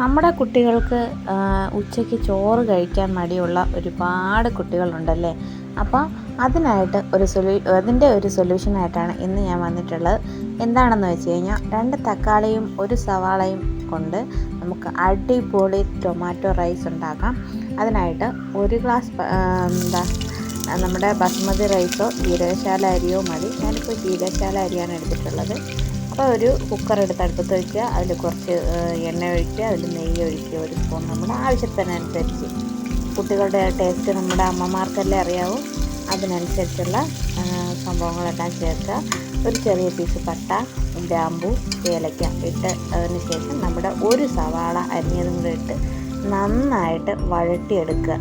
നമ്മുടെ കുട്ടികൾക്ക് ഉച്ചയ്ക്ക് ചോറ് കഴിക്കാൻ മടിയുള്ള ഒരുപാട് കുട്ടികളുണ്ടല്ലേ? അപ്പോൾ അതിനായിട്ട് ഒരു സൊല്യൂ അതിന്റെ ഒരു സൊല്യൂഷനായിട്ടാണ് ഇന്ന് ഞാൻ വന്നിട്ടുള്ളത്. എന്താണെന്ന് വെച്ച് കഴിഞ്ഞാൽ രണ്ട് തക്കാളിയും ഒരു സവാളയും കൊണ്ട് നമുക്ക് അടിപൊളി ടൊമാറ്റോ റൈസ് ഉണ്ടാക്കാം. അതിനായിട്ട് ഒരു ഗ്ലാസ് എന്താ നമ്മുടെ ബസ്മതി റൈസോ ജീരകശാല അരിയോ മതി. ഞാനിപ്പോൾ ജീരകശാല അരിയാണ് എടുത്തിട്ടുള്ളത്. അപ്പോൾ ഒരു കുക്കർ എടുത്ത് അടുപ്പത്ത് വയ്ക്കുക അതിൽ കുറച്ച് എണ്ണ ഒഴിക്കുക. അതിൽ നെയ്യ് ഒഴിക്കുക. ഒരു സ്പൂൺ നമ്മുടെ ആവശ്യത്തിനനുസരിച്ച്. കുട്ടികളുടെ ടേസ്റ്റ് നമ്മുടെ അമ്മമാർക്കല്ലേ അറിയാവും. അതിനനുസരിച്ചുള്ള സംഭവങ്ങളെല്ലാം ചേർക്കുക. ഒരു ചെറിയ പീസ് പട്ട ഗ്രാമ്പു ഏലക്ക ഇട്ട് അതിന് ശേഷം നമ്മുടെ ഒരു സവാള അരിഞ്ഞതും കൂടെ ഇട്ട് നന്നായിട്ട് വഴട്ടിയെടുക്കുക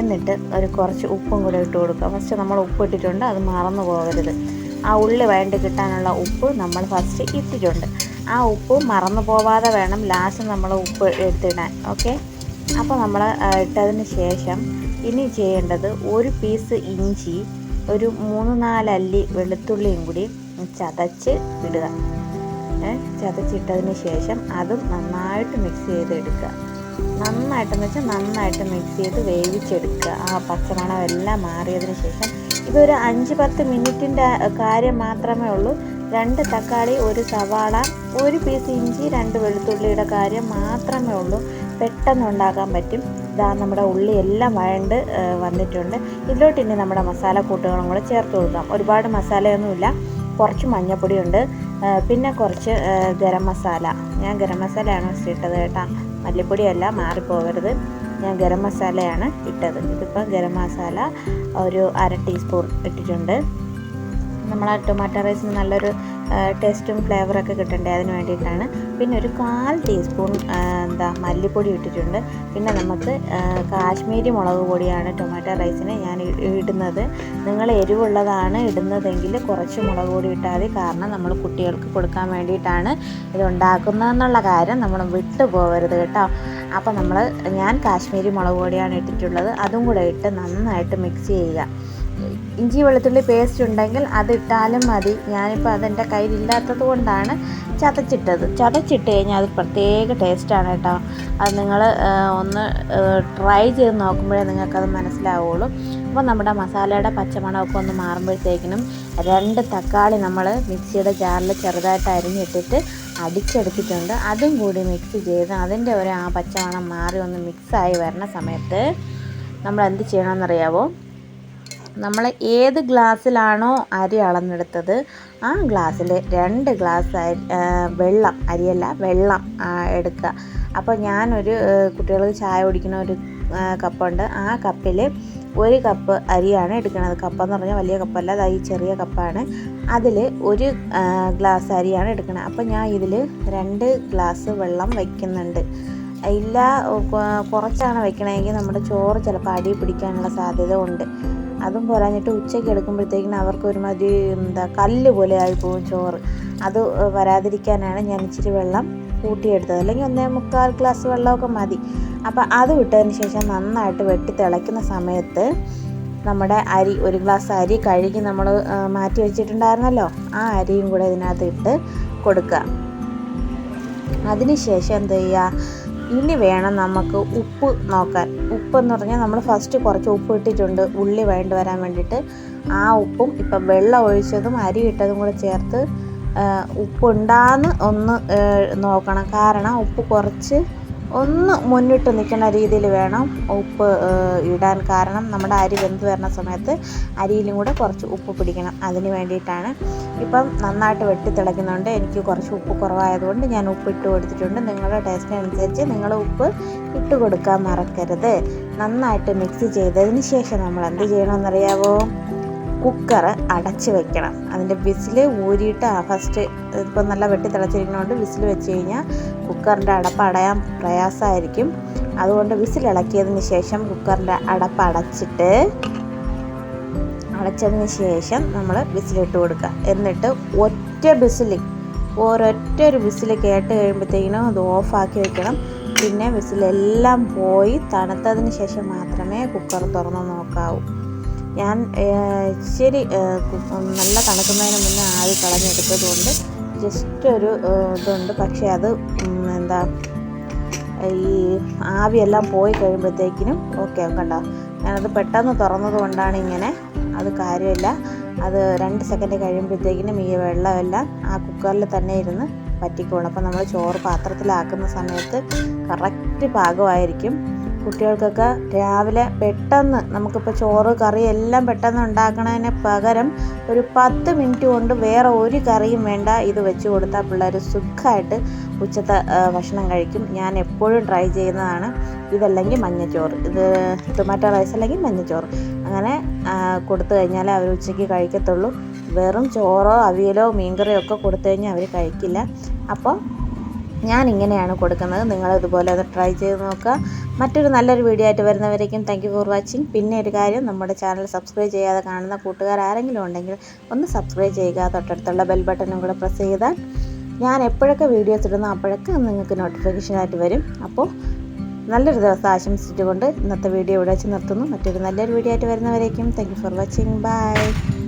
എന്നിട്ട് ഒരു കുറച്ച് ഉപ്പും കൂടെ ഇട്ട് കൊടുക്കുക. ഫസ്റ്റ് നമ്മൾ ഉപ്പ് ഇട്ടിട്ടുണ്ട്. അത് മറന്നു പോകരുത്. ആ ഉള്ളി വേണ്ടി കിട്ടാനുള്ള ഉപ്പ് നമ്മൾ ഫസ്റ്റ് ഇട്ടിട്ടുണ്ട്. ആ ഉപ്പ് മറന്നു പോവാതെ വേണം ലാസ്റ്റ് നമ്മൾ ഉപ്പ് എടുത്തിടാൻ. ഓക്കെ അപ്പോൾ നമ്മൾ ഇട്ടതിന് ശേഷം ഇനി ചെയ്യേണ്ടത് ഒരു പീസ് ഇഞ്ചി ഒരു മൂന്ന് നാലല്ലി വെളുത്തുള്ളിയും കൂടി ചതച്ച് ഇടുക. ചതച്ചിട്ടതിന് ശേഷം അതും നന്നായിട്ട് മിക്സ് ചെയ്ത് ചെയ്തെടുക്കുക. നന്നായിട്ടെന്ന് വെച്ചാൽ നന്നായിട്ട് മിക്സ് ചെയ്ത് വേവിച്ചെടുക്കുക. ആ പച്ചമണം എല്ലാം മാറിയതിന് ശേഷം ഇതൊരു അഞ്ച് പത്ത് മിനിറ്റിന്റെ കാര്യം മാത്രമേ ഉള്ളൂ. രണ്ട് തക്കാളി ഒരു സവാള ഒരു പീസ് ഇഞ്ചി രണ്ട് വെളുത്തുള്ളിയുടെ കാര്യം മാത്രമേ ഉള്ളൂ. പെട്ടെന്ന് ഉണ്ടാക്കാൻ പറ്റും. ഇതാ നമ്മുടെ ഉള്ളി എല്ലാം വഴണ്ട് വന്നിട്ടുണ്ട്. ഇതിലോട്ട് ഇനി നമ്മുടെ മസാല കൂട്ടുകളും കൂടെ ചേർത്ത് കൊടുക്കാം. ഒരുപാട് മസാലയൊന്നുമില്ല കുറച്ച് മഞ്ഞപ്പൊടിയുണ്ട് പിന്നെ കുറച്ച് ഗരം മസാല. ഞാൻ ഗരം മസാലയാണ് ഇട്ടത് കേട്ടോ. മല്ലിപ്പൊടിയല്ല മാറിപ്പോകരുത്. ഞാൻ ഗരം മസാലയാണ് ഇട്ടത്. ഇതിപ്പോൾ ഗരം മസാല ഒരു അര ടീസ്പൂൺ ഇട്ടിട്ടുണ്ട്. നമ്മൾ ആ ടൊമാറ്റോ റൈസിന് നല്ലൊരു ടേസ്റ്റും ഫ്ലേവറൊക്കെ കിട്ടണ്ടേ അതിന് വേണ്ടിയിട്ടാണ്. പിന്നെ ഒരു കാൽ ടീസ്പൂൺ എന്താ മല്ലിപ്പൊടി ഇട്ടിട്ടുണ്ട്. പിന്നെ നമുക്ക് കാശ്മീരി മുളക് പൊടിയാണ് ടൊമാറ്റോ റൈസിന് ഞാൻ ഇടുന്നത്. നിങ്ങൾ എരിവുള്ളതാണ് ഇടുന്നതെങ്കിൽ കുറച്ച് മുളക് പൊടി ഇട്ടാൽ മതി. കാരണം നമ്മൾ കുട്ടികൾക്ക് കൊടുക്കാൻ വേണ്ടിയിട്ടാണ് ഇത് ഉണ്ടാക്കുന്നതെന്നുള്ള കാര്യം നമ്മൾ വിട്ടു പോകരുത് കേട്ടോ. അപ്പോൾ നമ്മൾ ഞാൻ കാശ്മീരി മുളക് പൊടിയാണ് ഇട്ടിട്ടുള്ളത്. അതും കൂടെ ഇട്ട് നന്നായിട്ട് മിക്സ് ചെയ്യുക. ഇഞ്ചി വെളുത്തുള്ളി പേസ്റ്റ് ഉണ്ടെങ്കിൽ അതിട്ടാലും മതി. ഞാനിപ്പോൾ അതെന്റെ കയ്യിലില്ലാത്തത് കൊണ്ടാണ് ചതച്ചിട്ടത്. ചതച്ചിട്ട് കഴിഞ്ഞാൽ അത് പ്രത്യേക ടേസ്റ്റാണ് കേട്ടോ. അത് നിങ്ങൾ ഒന്ന് ട്രൈ ചെയ്ത് നോക്കുമ്പോഴേ നിങ്ങൾക്കത് മനസ്സിലാവുള്ളൂ. അപ്പോൾ നമ്മുടെ മസാലയുടെ പച്ചമണമൊക്കെ ഒന്ന് മാറുമ്പോഴത്തേക്കിനും രണ്ട് തക്കാളി നമ്മൾ മിക്സിയുടെ ജാറിൽ ചെറുതായിട്ട് അരിഞ്ഞിട്ടിട്ട് അടിച്ചെടുത്തിട്ടുണ്ട്. അതും കൂടി മിക്സ് ചെയ്ത് അതിന്റെ ഒരു ആ പച്ചമണം മാറി ഒന്ന് മിക്സായി വരുന്ന സമയത്ത് നമ്മൾ എന്ത് ചെയ്യണമെന്നറിയാവോ? നമ്മൾ ഏത് ഗ്ലാസ്സിലാണോ അരി അളന്നെടുത്തത് ആ ഗ്ലാസ്സിൽ രണ്ട് ഗ്ലാസ് വെള്ളം അരിയല്ല വെള്ളം എടുക്കുക. അപ്പോൾ ഞാനൊരു കുട്ടികൾക്ക് ചായ കുടിക്കുന്ന ഒരു കപ്പുണ്ട്. ആ കപ്പിൽ ഒരു കപ്പ് അരിയാണ് എടുക്കുന്നത്. കപ്പെന്ന് പറഞ്ഞാൽ വലിയ കപ്പല്ല അത് ഈ ചെറിയ കപ്പാണ്. അതിൽ ഒരു ഗ്ലാസ് അരിയാണ് എടുക്കുന്നത് അപ്പോൾ ഞാൻ ഇതിൽ രണ്ട് ഗ്ലാസ് വെള്ളം വയ്ക്കുന്നുണ്ട്. ഇല്ല കുറച്ചാണ് വെക്കണമെങ്കിൽ നമ്മുടെ ചോറ് ചിലപ്പോൾ അടി പിടിക്കാനുള്ള സാധ്യത ഉണ്ട് അതും പോരാഞ്ഞിട്ട് ഉച്ചയ്ക്ക് എടുക്കുമ്പോഴത്തേക്കിനും അവർക്ക് ഒരുമാതിരി എന്താ കല്ല് പോലെ ആയി പോകും ചോറ്. അത് വരാതിരിക്കാനാണ് ഞാൻ ഇച്ചിരി വെള്ളം കൂട്ടിയെടുത്തത്. അല്ലെങ്കിൽ ഒന്നേ മുക്കാൽ ഗ്ലാസ് വെള്ളമൊക്കെ മതി. അപ്പോൾ അത് വിട്ടതിന് ശേഷം നന്നായിട്ട് വെട്ടി തിളയ്ക്കുന്ന സമയത്ത് നമ്മുടെ അരി ഒരു ഗ്ലാസ് അരി കഴുകി നമ്മൾ മാറ്റി വെച്ചിട്ടുണ്ടായിരുന്നല്ലോ. ആ അരിയും കൂടെ ഇതിനകത്ത് ഇട്ട് കൊടുക്കുക. അതിനുശേഷം എന്ത് ചെയ്യുക? ഇനി വേണം നമുക്ക് ഉപ്പ് നോക്കാൻ. ഉപ്പ് എന്ന് പറഞ്ഞാൽ നമ്മൾ ഫസ്റ്റ് കുറച്ച് ഉപ്പ് ഇട്ടിട്ടുണ്ട്. ഉള്ളി വേണ്ടി വരാൻ വേണ്ടിയിട്ട് ആ ഉപ്പും ഇപ്പം വെള്ളം ഒഴിച്ചതും അരി ഇട്ടതും കൂടെ ചേർത്ത് ഉപ്പുണ്ടാന്ന് ഒന്ന് നോക്കണം. കാരണം ഉപ്പ് കുറച്ച് ഒന്ന് മുന്നിട്ട് നിൽക്കുന്ന രീതിയിൽ വേണം ഉപ്പ് ഇടാൻ. കാരണം നമ്മുടെ അരി വെന്ത് വരുന്ന സമയത്ത് അരിയിലും കൂടെ കുറച്ച് ഉപ്പ് പിടിക്കണം. അതിന് വേണ്ടിയിട്ടാണ് ഇപ്പം നന്നായിട്ട് വെട്ടി തിളയ്ക്കുന്നുണ്ട്. എനിക്ക് കുറച്ച് ഉപ്പ് കുറവായതുകൊണ്ട് ഞാൻ ഉപ്പ് ഇട്ട് കൊടുത്തിട്ടുണ്ട്. നിങ്ങളുടെ ടേസ്റ്റിനനുസരിച്ച് നിങ്ങൾ ഉപ്പ് ഇട്ട് കൊടുക്കാൻ മറക്കരുത്. നന്നായിട്ട് മിക്സ് ചെയ്തതിന് ശേഷം നമ്മൾ എന്ത് ചെയ്യണമെന്നറിയാവോ? കുക്കർ അടച്ച് വെക്കണം. അതിന്റെ വിസിൽ ഊരിയിട്ട് ഫസ്റ്റ് ഇപ്പോൾ നല്ല വെട്ടി തിളച്ചിരിക്കുന്നതുകൊണ്ട് വിസിൽ വെച്ച് കഴിഞ്ഞാൽ കുക്കറിന്റെ അടപ്പ് അടയാൻ പ്രയാസമായിരിക്കും. അതുകൊണ്ട് വിസിൽ ഇളക്കിയതിന് ശേഷം കുക്കറിന്റെ അടപ്പ് അടച്ചിട്ട് അടച്ചതിന് ശേഷം നമ്മൾ വിസിലിട്ട് കൊടുക്കുക. എന്നിട്ട് ഒറ്റ വിസിൽ ഒരൊറ്റ ഒരു വിസിൽ കേട്ട് കഴിയുമ്പോഴത്തേക്കിനും അത് ഓഫാക്കി വെക്കണം. പിന്നെ വിസിലെല്ലാം പോയി തണുത്തതിന് ശേഷം മാത്രമേ കുക്കർ തുറന്ന് നോക്കാവൂ. ഞാൻ ശരി നല്ല തണുക്കുന്നതിന് മുന്നേ ആവി കളഞ്ഞെടുത്തത് കൊണ്ട് ജസ്റ്റ് ഒരു ഇതുണ്ട്. പക്ഷേ അത് എന്താ ഈ ആവിയെല്ലാം പോയി കഴിയുമ്പോഴത്തേക്കിനും ഓക്കെ കണ്ടോ? ഞാനത് പെട്ടെന്ന് തുറന്നത് കൊണ്ടാണ് ഇങ്ങനെ അത് കാര്യമില്ല. അത് രണ്ട് സെക്കൻഡ് കഴിയുമ്പോഴത്തേക്കിനും ഈ വെള്ളമെല്ലാം ആ കുക്കറിൽ തന്നെ ഇരുന്ന് പറ്റിക്കോളും. അപ്പോൾ നമ്മൾ ചോറ് പാത്രത്തിലാക്കുന്ന സമയത്ത് കറക്റ്റ് പാകമായിരിക്കും. കുട്ടികൾക്കൊക്കെ രാവിലെ പെട്ടെന്ന് നമുക്കിപ്പോൾ ചോറ് കറി എല്ലാം പെട്ടെന്ന് ഉണ്ടാക്കണതിന് പകരം ഒരു പത്ത് മിനിറ്റ് കൊണ്ട് വേറെ ഒരു കറിയും വേണ്ട. ഇത് വെച്ച് കൊടുത്താൽ പിള്ളേർ സുഖമായിട്ട് ഉച്ചത്തെ ഭക്ഷണം കഴിക്കും. ഞാൻ എപ്പോഴും ട്രൈ ചെയ്യുന്നതാണ്. ഇതല്ലെങ്കിൽ മഞ്ഞച്ചോറ്. ഇത് ടൊമാറ്റോ റൈസ് അല്ലെങ്കിൽ മഞ്ഞച്ചോറ്. അങ്ങനെ കൊടുത്തു കഴിഞ്ഞാൽ അവർ ഉച്ചയ്ക്ക് കഴിക്കത്തുള്ളൂ. വെറും ചോറോ അവിയലോ മീൻകറിയോ ഒക്കെ കൊടുത്തു കഴിഞ്ഞാൽ അവർ കഴിക്കില്ല. അപ്പോൾ ഞാൻ ഇങ്ങനെയാണ് കൊടുക്കുന്നത്. നിങ്ങൾ ഇതുപോലെ ഒന്ന് ട്രൈ ചെയ്ത് നോക്കുക. മറ്റൊരു നല്ലൊരു വീഡിയോ ആയിട്ട് വരുന്നവരേക്കും താങ്ക് ഫോർ വാച്ചിങ് പിന്നെ ഒരു കാര്യം നമ്മുടെ ചാനൽ സബ്സ്ക്രൈബ് ചെയ്യാതെ കാണുന്ന കൂട്ടുകാർ ആരെങ്കിലും ഉണ്ടെങ്കിൽ ഒന്ന് സബ്സ്ക്രൈബ് ചെയ്യുക. തൊട്ടടുത്തുള്ള ബെൽ ബട്ടണും കൂടെ പ്രസ് ചെയ്താൽ ഞാൻ എപ്പോഴൊക്കെ വീഡിയോസ് ഇടുന്നോ അപ്പോഴൊക്കെ നിങ്ങൾക്ക് നോട്ടിഫിക്കേഷൻ ആയിട്ട് വരും. അപ്പോൾ നല്ലൊരു ദിവസം ആശംസിച്ചുകൊണ്ട് ഇന്നത്തെ വീഡിയോ ഇവിടെ വെച്ച് നിർത്തുന്നു. മറ്റൊരു നല്ലൊരു വീഡിയോ ആയിട്ട് വരുന്നവരേക്കും താങ്ക് ഫോർ വാച്ചിങ് ബൈ